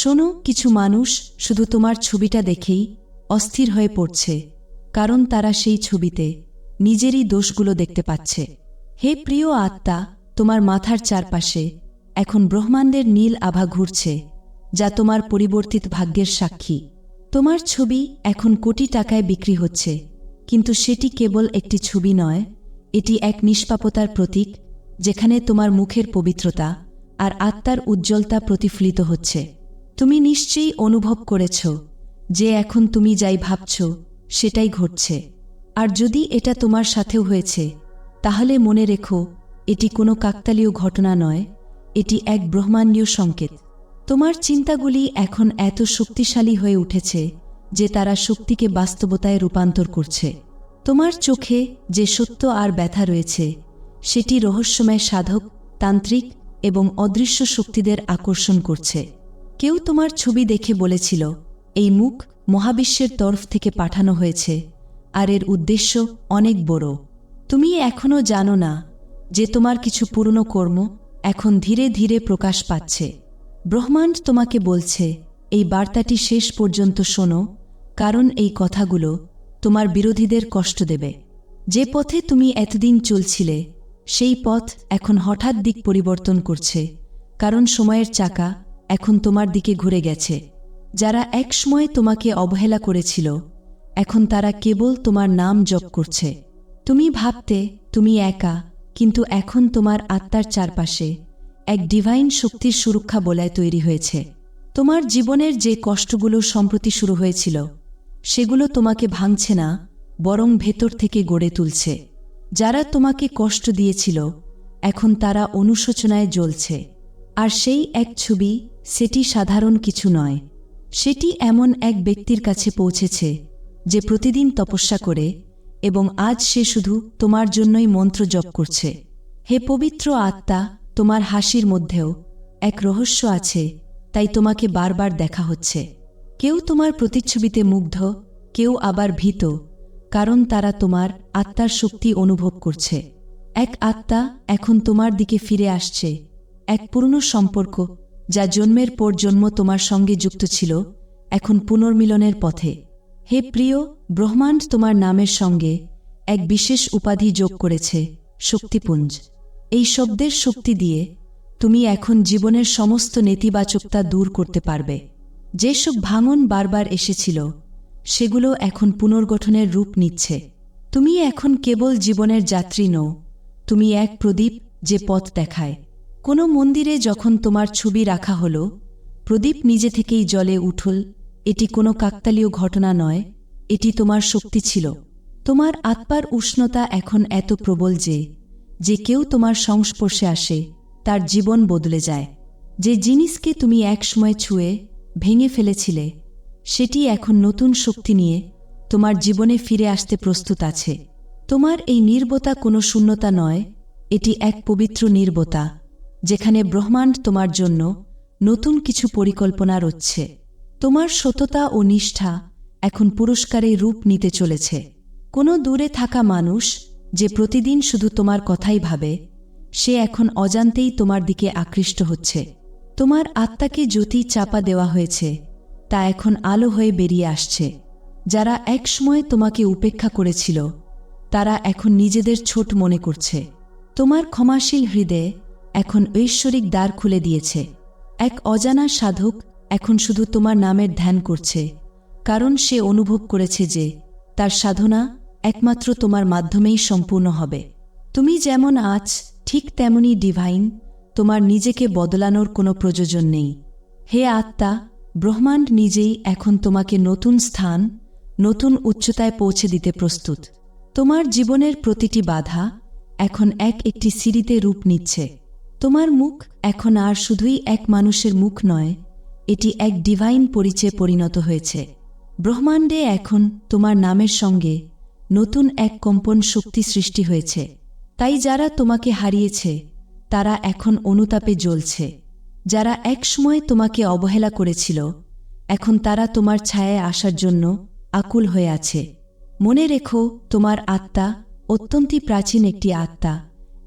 শোনো, কিছু মানুষ শুধু তোমার ছবিটা দেখেই অস্থির হয়ে পড়ছে, কারণ তারা সেই ছবিতে নিজেরই দোষগুলো দেখতে পাচ্ছে। হে প্রিয় আত্মা, তোমার মাথার চারপাশে এখন ব্রহ্মাণ্ডের নীল আভা ঘুরছে, যা তোমার পরিবর্তিত ভাগ্যের সাক্ষী। তোমার ছবি এখন কোটি টাকায় বিক্রি হচ্ছে, কিন্তু সেটি কেবল একটি ছবি নয়, এটি এক নিষ্পাপতার প্রতীক, যেখানে তোমার মুখের পবিত্রতা আর আত্মার উজ্জ্বলতা প্রতিফলিত হচ্ছে। তুমি নিশ্চয়ই অনুভব করেছ যে এখন তুমি যাই ভাবছ, সেটাই ঘটছে। আর যদি এটা তোমার সাথেও হয়েছে, তাহলে মনে রেখো, এটি কোনো কাকতালীয় ঘটনা নয়, এটি এক ব্রহ্মাণ্ডীয় সংকেত। তোমার চিন্তাগুলি এখন এত শক্তিশালী হয়ে উঠেছে যে তারা শক্তিকে বাস্তবতায় রূপান্তর করছে। তোমার চোখে যে সত্য আর ব্যথা রয়েছে, সেটি রহস্যময় সাধক, তান্ত্রিক এবং অদৃশ্য শক্তিদের আকর্ষণ করছে। কেউ তোমার ছবি দেখে বলেছিল, এই মুখ মহাবিশ্বের তরফ থেকে পাঠানো হয়েছে, আর এর উদ্দেশ্য অনেক বড়। তুমি এখনও জানো না যে তোমার কিছু পুরনো কর্ম এখন ধীরে ধীরে প্রকাশ পাচ্ছে। ব্রহ্মাণ্ড তোমাকে বলছে, এই বার্তাটি শেষ পর্যন্ত শোনো, কারণ এই কথাগুলো তোমার বিরোধীদের কষ্ট দেবে। যে পথে তুমি এতদিন চলছিলে, সেই পথ এখন হঠাৎ দিক পরিবর্তন করছে, কারণ সময়ের চাকা এখন তোমার দিকে ঘুরে গেছে। যারা একসময় তোমাকে অবহেলা করেছিল, এখন তারা কেবল তোমার নাম জপ করছে। তুমি ভাবতে, তুমি একা, কিন্তু এখন তোমার আত্মার চারপাশে এক ডিভাইন শক্তির সুরক্ষা বলায় তৈরি হয়েছে। তোমার জীবনের যে কষ্টগুলো সম্প্রতি শুরু হয়েছিল, সেগুলো তোমাকে ভাঙছে না, বরং ভেতর থেকে গড়ে তুলছে। যারা তোমাকে কষ্ট দিয়েছিল, এখন তারা অনুশোচনায় জ্বলছে। আর সেই এক ছবি সেটি সাধারণ কিছু নয়। সেটি এমন এক ব্যক্তির কাছে পৌঁছেছে, যে প্রতিদিন তপস্যা করে এবং আজ সে শুধু তোমার জন্যই মন্ত্র জপ করছে। হে পবিত্র আত্মা, তোমার হাসির মধ্যেও এক রহস্য আছে, তাই তোমাকে বারবার দেখা হচ্ছে। কেউ তোমার প্রতিচ্ছবিতে মুগ্ধ, কেউ আবার ভীত, কারণ তারা তোমার আত্মার শক্তি অনুভব করছে। এক আত্মা এখন তোমার দিকে ফিরে আসছে, এক পুরনো সম্পর্ক যা জন্মের পর জন্ম তোমার সঙ্গে যুক্ত ছিল, এখন পুনর্মিলনের পথে। হে প্রিয়, ব্রহ্মাণ্ড তোমার নামের সঙ্গে এক বিশেষ উপাধি যোগ করেছে, শক্তিপুঞ্জ। এই শব্দের শক্তি দিয়ে তুমি এখন জীবনের সমস্ত নেতিবাচকতা দূর করতে পারবে। যেসব ভাঙন বারবার এসেছিল, সেগুলো এখন পুনর্গঠনের রূপ নিচ্ছে। তুমি এখন কেবল জীবনের যাত্রী নও, তুমি এক প্রদীপ যে পথ দেখায়। কোনো মন্দিরে যখন তোমার ছবি রাখা হল, প্রদীপ নিজে থেকেই জলে উঠল, এটি কোনো কাকতালীয় ঘটনা নয়, এটি তোমার শক্তি ছিল। তোমার আত্মার উষ্ণতা এখন এত প্রবল যে যে কেউ তোমার সংস্পর্শে আসে, তার জীবন বদলে যায়। যে জিনিসকে তুমি একসময় ছুঁয়ে ভেঙে ফেলেছিলে, সেটি এখন নতুন শক্তি নিয়ে তোমার জীবনে ফিরে আসতে প্রস্তুত আছে। তোমার এই নির্বতা কোনো শূন্যতা নয়, এটি এক পবিত্র নির্বতা। যেখানে ব্রহ্মাণ্ড তোমার জন্য নতুন কিছু পরিকল্পনা রচ্ছে। তোমার সততা ও নিষ্ঠা এখন পুরস্কারে রূপ নিতে চলেছে। কোনো দূরে থাকা মানুষ যে প্রতিদিন শুধু তোমার কথাই ভাবে, সে এখন অজান্তেই তোমার দিকে আকৃষ্ট হচ্ছে। তোমার আত্মাকে জ্যোতি চাপা দেওয়া হয়েছে, তা এখন আলো হয়ে বেরিয়ে আসছে। যারা একসময় তোমাকে উপেক্ষা করেছিল, তারা এখন নিজেদের ছোট মনে করছে। তোমার ক্ষমাশীল হৃদয়ে এখন ঐশ্বরিক দ্বার খুলে দিয়েছে। এক অজানা সাধক এখন শুধু তোমার নামের ধ্যান করছে, কারণ সে অনুভব করেছে যে তার সাধনা একমাত্র তোমার মাধ্যমেই সম্পূর্ণ হবে। তুমি যেমন আজ, ঠিক তেমনই ডিভাইন, তোমার নিজেকে বদলানোর কোনো প্রয়োজন নেই। হে আত্মা, ব্রহ্মাণ্ড নিজেই এখন তোমাকে নতুন স্থান, নতুন উচ্চতায় পৌঁছে দিতে প্রস্তুত। তোমার জীবনের প্রতিটি বাধা এখন এক একটি সিঁড়িতে রূপ নিচ্ছে। তোমার মুখ এখন আর শুধুই এক মানুষের মুখ নয়, এটি এক ডিভাইন পরিচয়ে পরিণত হয়েছে। ব্রহ্মাণ্ডে এখন তোমার নামের সঙ্গে নতুন এক কম্পন শক্তি সৃষ্টি হয়েছে। তাই যারা তোমাকে হারিয়েছে, তারা এখন অনুতাপে জ্বলছে। যারা একসময় তোমাকে অবহেলা করেছিল, এখন তারা তোমার ছায়ায় আসার জন্য আকুল হয়ে আছে। মনে রেখো, তোমার আত্মা অত্যন্তই প্রাচীন একটি আত্মা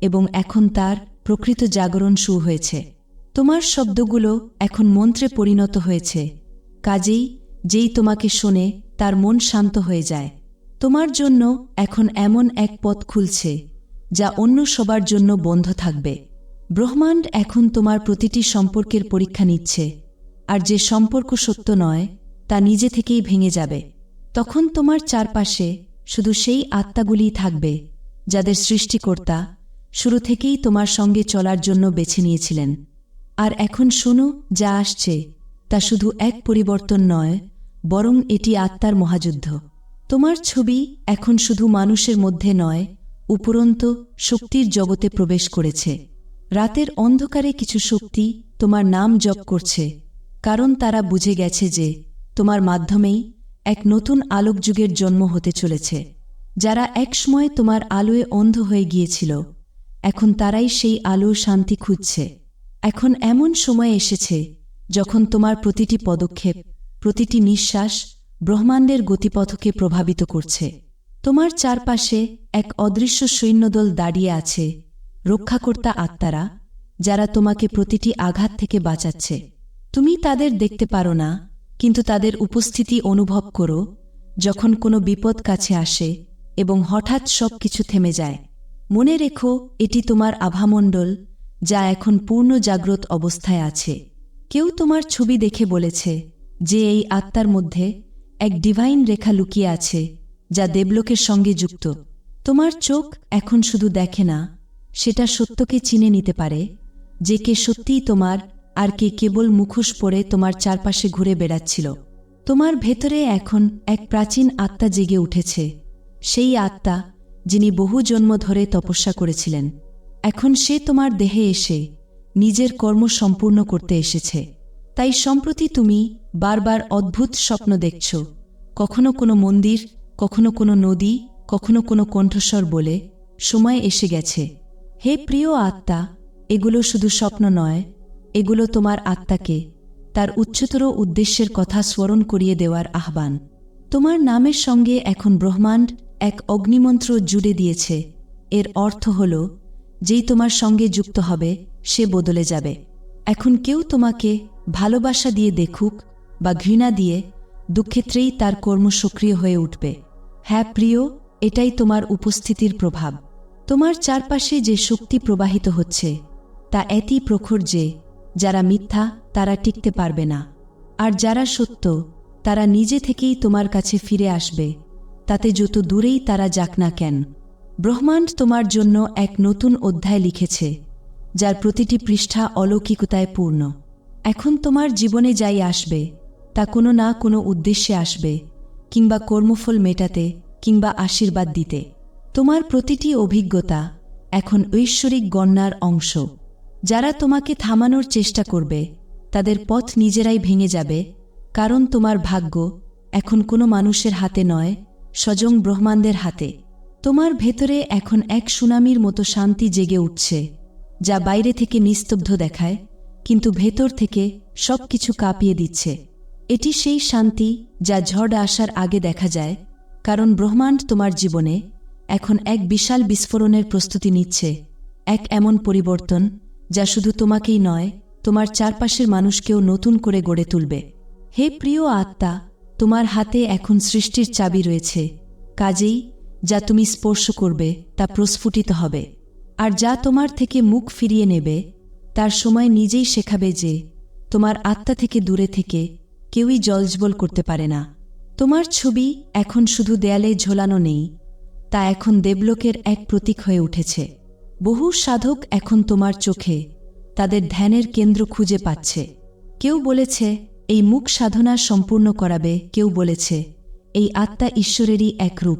এবং এখন তার প্রকৃত জাগরণ শুরু হয়েছে। তোমার শব্দগুলো এখন মন্ত্রে পরিণত হয়েছে। কাজেই যেই তোমাকে শোনে, তার মন শান্ত হয়ে যায়। তোমার জন্য এখন এমন এক পথ খুলছে, যা অন্য সবার জন্য বন্ধ থাকবে। ব্রহ্মাণ্ড এখন তোমার প্রতিটি সম্পর্কের পরীক্ষা নিচ্ছে, আর যে সম্পর্ক সত্য নয়, তা নিজে থেকেই ভেঙে যাবে। তখন তোমার চারপাশে শুধু সেই আত্মাগুলিই থাকবে, যাদের সৃষ্টিকর্তা শুরু থেকেই তোমার সঙ্গে চলার জন্য বেছে নিয়েছিলেন। আর এখন শোনো যা আসছে, তা শুধু এক পরিবর্তন নয়, বরং এটি আত্মার মহাযুদ্ধ। তোমার ছবি এখন শুধু মানুষের মধ্যে নয়, উপরন্ত শক্তির জগতে প্রবেশ করেছে। রাতের অন্ধকারে কিছু শক্তি তোমার নাম জপ করছে, কারণ তারা বুঝে গেছে যে তোমার মাধ্যমেই এক নতুন আলোকযুগের জন্ম হতে চলেছে, যারা একসময় তোমার আলোয় অন্ধ হয়ে গিয়েছিল। এখন তারাই সেই আলো শান্তি খুঁজছে। এখন এমন সময় এসেছে যখন তোমার প্রতিটি পদক্ষেপ, প্রতিটি নিঃশ্বাস ব্রহ্মাণ্ডের গতিপথকে প্রভাবিত করছে। তোমার চারপাশে এক অদৃশ্য সৈন্যদল দাঁড়িয়ে আছে রক্ষাকর্তা আত্মারা, যারা তোমাকে প্রতিটি আঘাত থেকে বাঁচাচ্ছে। তুমি তাদের দেখতে পারো না, কিন্তু তাদের উপস্থিতি অনুভব করো যখন কোনো বিপদ কাছে আসে এবং হঠাৎ সব কিছু থেমে যায়। মনে রেখো, এটি তোমার আভামণ্ডল, যা এখন পূর্ণ জাগ্রত অবস্থায় আছে। কেউ তোমার ছবি দেখে বলেছে যে এই আত্মার মধ্যে এক ডিভাইন রেখা লুকিয়ে আছে, যা দেবলোকের সঙ্গে যুক্ত। তোমার চোখ এখন শুধু দেখে না, সেটা সত্যকে চিনে নিতে পারে, যে কে সত্যিই তোমার আর কে কেবল মুখোশ পরে তোমার চারপাশে ঘুরে বেড়াচ্ছিল। তোমার ভেতরে এখন এক প্রাচীন আত্মা জেগে উঠেছে। সেই আত্মা যিনি বহু জন্ম ধরে তপস্যা করেছিলেন। এখন সে তোমার দেহে এসে নিজের কর্ম সম্পূর্ণ করতে এসেছে। তাই সম্প্রতি তুমি বারবার অদ্ভুত স্বপ্ন দেখছ। কখনো কোনো মন্দির, কখনো কোনো নদী, কখনো কোনো কণ্ঠস্বর বলে সময় এসে গেছে। হে প্রিয় আত্মা, এগুলো শুধু স্বপ্ন নয়, এগুলো তোমার আত্মাকে তার উচ্চতর উদ্দেশ্যের কথা স্মরণ করিয়ে দেওয়ার আহ্বান। তোমার নামের সঙ্গে এখন ব্রহ্মাণ্ড এক অগ্নিমন্ত্র জুড়ে দিয়েছে। এর অর্থ হল, যেই তোমার সঙ্গে যুক্ত হবে, সে বদলে যাবে। এখন কেউ তোমাকে ভালোবাসা দিয়ে দেখুক বা ঘৃণা দিয়ে দুক্ষেত্রেই তার কর্ম সক্রিয় হয়ে উঠবে। হ্যাঁ প্রিয়, এটাই তোমার উপস্থিতির প্রভাব। তোমার চারপাশে যে শক্তি প্রবাহিত হচ্ছে, তা এতই প্রখর যে যারা মিথ্যা, তারা টিকতে পারবে না। আর যারা সত্য, তারা নিজে থেকেই তোমার কাছে ফিরে আসবে। তাতে যত দূরেই তারা যাক না কেন, ব্রহ্মাণ্ড তোমার জন্য এক নতুন অধ্যায় লিখেছে, যার প্রতিটি পৃষ্ঠা অলৌকিকতায় পূর্ণ। এখন তোমার জীবনে যাই আসবে, তা কোনো না কোনো উদ্দেশ্যে আসবে, কিংবা কর্মফল মেটাতে, কিংবা আশীর্বাদ দিতে। তোমার প্রতিটি অভিজ্ঞতা এখন ঐশ্বরিক গণ্যার অংশ। যারা তোমাকে থামানোর চেষ্টা করবে, তাদের পথ নিজেরাই ভেঙে যাবে, কারণ তোমার ভাগ্য এখন কোনো মানুষের হাতে নয় স্বজং ব্রহ্মাণ্ডের হাতে। তোমার ভেতরে এখন এক সুনামির মতো শান্তি জেগে উঠছে, যা বাইরে থেকে নিস্তব্ধ দেখায়, কিন্তু ভেতর থেকে সব কিছু কাঁপিয়ে দিচ্ছে। এটি সেই শান্তি যা ঝড় আসার আগে দেখা যায়, কারণ ব্রহ্মাণ্ড তোমার জীবনে এখন এক বিশাল বিস্ফোরণের প্রস্তুতি নিচ্ছে, এক এমন পরিবর্তন যা শুধু তোমাকেই নয়, তোমার চারপাশের মানুষকেও নতুন করে গড়ে তুলবে। হে প্রিয় আত্মা তোমার হাতে এখন সৃষ্টির চাবি রয়েছে, কাজেই যা তুমি স্পর্শ করবে তা প্রস্ফুটিত হবে। আর যা তোমার থেকে মুখ ফিরিয়ে নেবে, তার সময় নিজেই শেখাবে যে তোমার আত্মা থেকে দূরে থেকে কেউই জলজবল করতে পারে না। তোমার ছবি এখন শুধু দেয়ালে ঝোলানো নেই, তা এখন দেবলোকের এক প্রতীক হয়ে উঠেছে। বহু সাধক এখন তোমার চোখে তাদের ধ্যানের কেন্দ্র খুঁজে পাচ্ছে। কেউ বলেছে এই মুখ সাধনা সম্পূর্ণ করাবে, কেউ বলেছে, এই আত্মা ঈশ্বরেরই এক রূপ।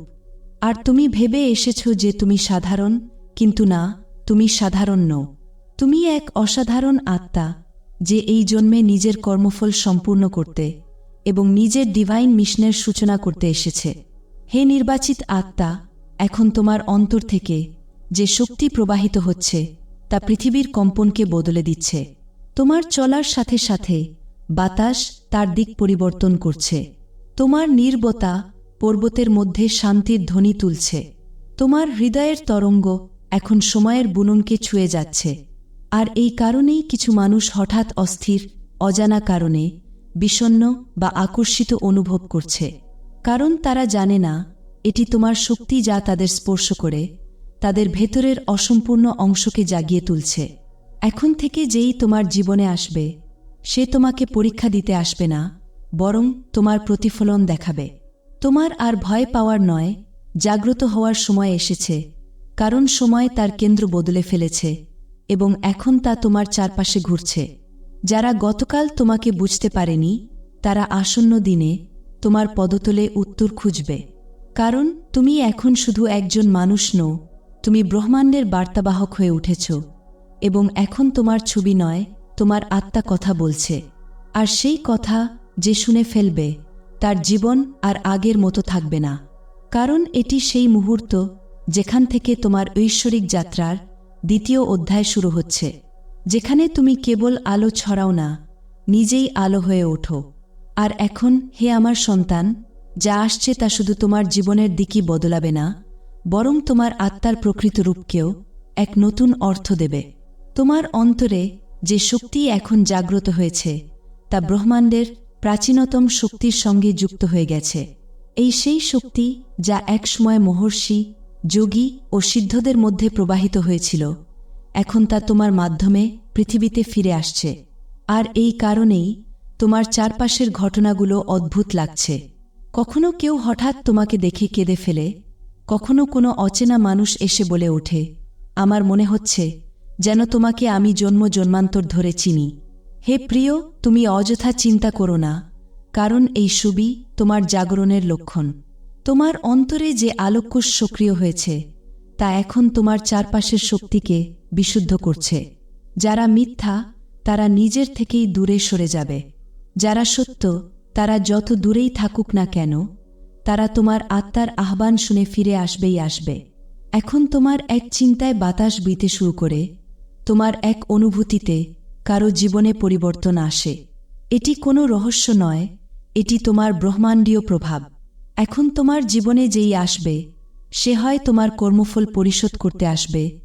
আর তুমি ভেবে এসেছ যে তুমি সাধারণ, কিন্তু না, তুমি সাধারণ নও। তুমি এক অসাধারণ আত্মা, যে এই জন্মে নিজের কর্মফল সম্পূর্ণ করতে এবং নিজের ডিভাইন মিশনের সূচনা করতে এসেছে। হে নির্বাচিত আত্মা, এখন তোমার অন্তর থেকে যে শক্তি প্রবাহিত হচ্ছে, তা পৃথিবীর কম্পনকে বদলে দিচ্ছে। তোমার চলার সাথে সাথে বাতাস তার দিক পরিবর্তন করছে। তোমার নির্বতা পর্বতের মধ্যে শান্তির ধ্বনি তুলছে। তোমার হৃদয়ের তরঙ্গ এখন সময়ের বুননকে ছুঁয়ে যাচ্ছে। আর এই কারণেই কিছু মানুষ হঠাৎ অস্থির, অজানা কারণে বিষণ্ন বা আকর্ষিত অনুভব করছে। কারণ তারা জানে না, এটি তোমার শক্তি যা তাদের স্পর্শ করে, তাদের ভেতরের অসম্পূর্ণ অংশকে জাগিয়ে তুলছে। এখন থেকে যেই তোমার জীবনে আসবে সে তোমাকে পরীক্ষা দিতে আসবে না, বরং তোমার প্রতিফলন দেখাবে। তোমার আর ভয় পাওয়ার নয়, জাগ্রত হওয়ার সময় এসেছে, কারণ সময় তার কেন্দ্র বদলে ফেলেছে, এবং এখন তা তোমার চারপাশে ঘুরছে। যারা গতকাল তোমাকে বুঝতে পারেনি, তারা আসন্ন দিনে তোমার পদতলে উত্তর খুঁজবে। কারণ তুমি এখন শুধু একজন মানুষ নও, তুমি ব্রহ্মাণ্ডের বার্তাবাহক হয়ে উঠেছ, এবং এখন তোমার ছবি নয় তোমার আত্মা কথা বলছে, আর সেই কথা যে শুনে ফেলবে, তার জীবন আর আগের মতো থাকবে না। কারণ এটি সেই মুহূর্ত যেখান থেকে তোমার ঐশ্বরিক যাত্রার দ্বিতীয় অধ্যায় শুরু হচ্ছে, যেখানে তুমি কেবল আলো ছড়াও না, নিজেই আলো হয়ে ওঠো। আর এখন হে আমার সন্তান, যা আসছে তা শুধু তোমার জীবনের দিকই বদলাবে না, বরং তোমার আত্মার প্রকৃত রূপকেও এক নতুন অর্থ দেবে। তোমার অন্তরে যে শক্তি এখন জাগ্রত হয়েছে, তা ব্রহ্মাণ্ডের প্রাচীনতম শক্তির সঙ্গে যুক্ত হয়ে গেছে। এই সেই শক্তি যা একসময় মহর্ষি, যোগী ও সিদ্ধদের মধ্যে প্রবাহিত হয়েছিল, এখন তা তোমার মাধ্যমে পৃথিবীতে ফিরে আসছে। আর এই কারণেই তোমার চারপাশের ঘটনাগুলো অদ্ভুত লাগছে। কখনো কেউ হঠাৎ তোমাকে দেখে কেঁদে ফেলে, কখনো কোনো অচেনা মানুষ এসে বলে ওঠে, আমার মনে হচ্ছে যেন তোমাকে আমি জন্ম জন্মান্তর ধরে চিনি। হে প্রিয়, তুমি অযথা চিন্তা করো না, কারণ এই সুবি তোমার জাগরণের লক্ষণ। তোমার অন্তরে যে আলোককোষ সক্রিয় হয়েছে, তা এখন তোমার চারপাশের শক্তিকে বিশুদ্ধ করছে। যারা মিথ্যা, তারা নিজের থেকেই দূরে সরে যাবে। যারা সত্য, তারা যত দূরেই থাকুক না কেন, তারা তোমার আত্মার আহ্বান শুনে ফিরে আসবেই আসবে। এখন তোমার এক চিন্তায় বাতাস বিতে শুরু করে তোমার এক অনুভূতিতে কারও জীবনে পরিবর্তন আসে। এটি কোনো রহস্য নয়, এটি তোমার ব্রহ্মাণ্ডীয় প্রভাব। এখন তোমার জীবনে যেই আসবে, সে হয় তোমার কর্মফল পরিশোধ করতে আসবে,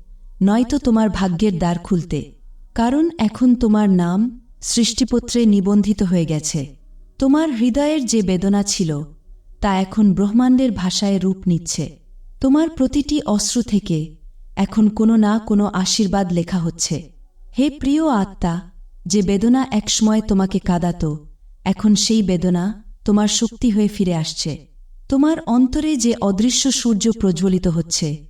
নয়তো তোমার ভাগ্যের দ্বার খুলতে। কারণ এখন তোমার নাম সৃষ্টিপত্রে নিবন্ধিত হয়ে গেছে। তোমার হৃদয়ের যে বেদনা ছিল, তা এখন ব্রহ্মাণ্ডের ভাষায় রূপ নিচ্ছে। তোমার প্রতিটি অশ্রু থেকে এখন কোনো না কোনো আশীর্বাদ লেখা হচ্ছে। হে প্রিয় আত্মা, যে বেদনা একসময় তোমাকে কাঁদাত, এখন সেই বেদনা তোমার শক্তি হয়ে ফিরে আসছে। তোমার অন্তরে যে অদৃশ্য সূর্য প্রজ্বলিত হচ্ছে,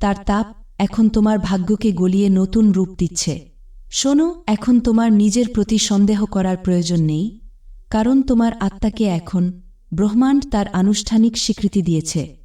তার তাপ এখন তোমার ভাগ্যকে গলিয়ে নতুন রূপ দিচ্ছে। শোনো, এখন তোমার নিজের প্রতি সন্দেহ করার প্রয়োজন নেই, কারণ তোমার আত্মাকে এখন ব্রহ্মাণ্ড তার আনুষ্ঠানিক স্বীকৃতি দিয়েছে।